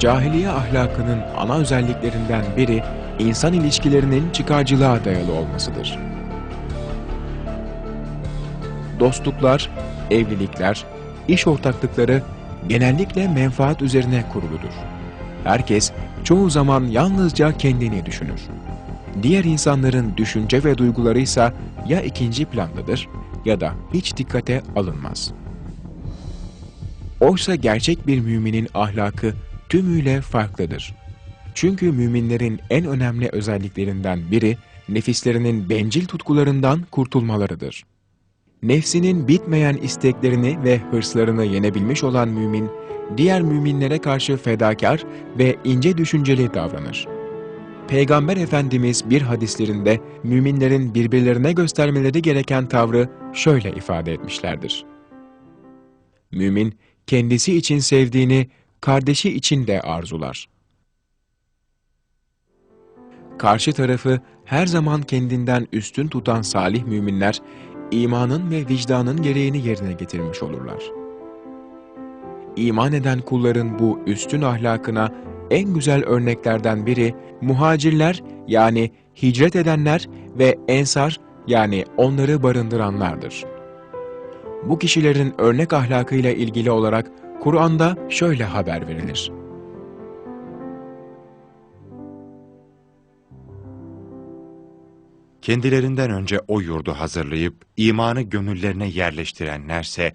Cahiliye ahlakının ana özelliklerinden biri insan ilişkilerinin çıkarcılığa dayalı olmasıdır. Dostluklar, evlilikler, iş ortaklıkları genellikle menfaat üzerine kuruludur. Herkes çoğu zaman yalnızca kendini düşünür. Diğer insanların düşünce ve duyguları ise ya ikinci plandadır ya da hiç dikkate alınmaz. Oysa gerçek bir müminin ahlakı tümüyle farklıdır. Çünkü müminlerin en önemli özelliklerinden biri nefislerinin bencil tutkularından kurtulmalarıdır. Nefsinin bitmeyen isteklerini ve hırslarını yenebilmiş olan mümin, diğer müminlere karşı fedakar ve ince düşünceli davranır. Peygamber Efendimiz bir hadislerinde müminlerin birbirlerine göstermeleri gereken tavrı şöyle ifade etmişlerdir. Mümin, kendisi için sevdiğini kardeşi için de arzular. Karşı tarafı her zaman kendinden üstün tutan salih müminler, imanın ve vicdanın gereğini yerine getirmiş olurlar. İman eden kulların bu üstün ahlakına en güzel örneklerden biri muhacirler yani hicret edenler ve ensar yani onları barındıranlardır. Bu kişilerin örnek ahlakıyla ilgili olarak Kur'an'da şöyle haber verilir. Kendilerinden önce o yurdu hazırlayıp imanı gönüllerine yerleştirenlerse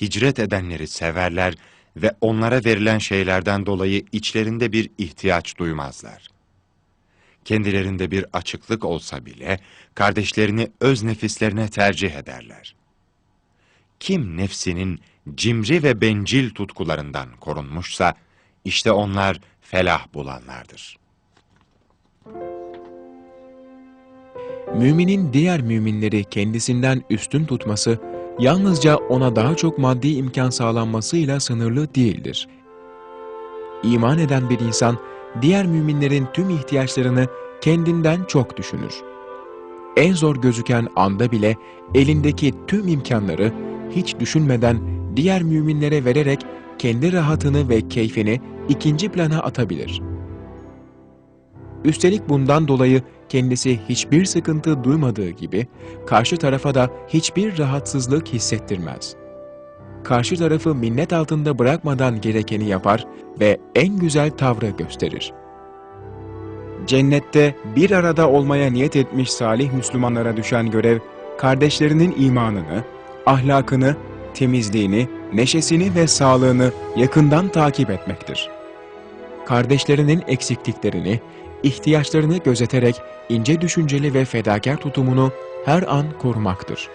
hicret edenleri severler ve onlara verilen şeylerden dolayı içlerinde bir ihtiyaç duymazlar. Kendilerinde bir açıklık olsa bile kardeşlerini öz nefislerine tercih ederler. Kim nefsinin cimri ve bencil tutkularından korunmuşsa işte onlar felah bulanlardır.'' Müminin diğer müminleri kendisinden üstün tutması, yalnızca ona daha çok maddi imkan sağlanmasıyla sınırlı değildir. İman eden bir insan, diğer müminlerin tüm ihtiyaçlarını kendinden çok düşünür. En zor gözüken anda bile elindeki tüm imkanları hiç düşünmeden diğer müminlere vererek kendi rahatını ve keyfini ikinci plana atabilir.'' Üstelik bundan dolayı kendisi hiçbir sıkıntı duymadığı gibi karşı tarafa da hiçbir rahatsızlık hissettirmez. Karşı tarafı minnet altında bırakmadan gerekeni yapar ve en güzel tavrı gösterir. Cennette bir arada olmaya niyet etmiş salih Müslümanlara düşen görev, kardeşlerinin imanını, ahlakını, temizliğini, neşesini ve sağlığını yakından takip etmektir. Kardeşlerinin eksikliklerini, ihtiyaçlarını gözeterek ince düşünceli ve fedakar tutumunu her an korumaktır.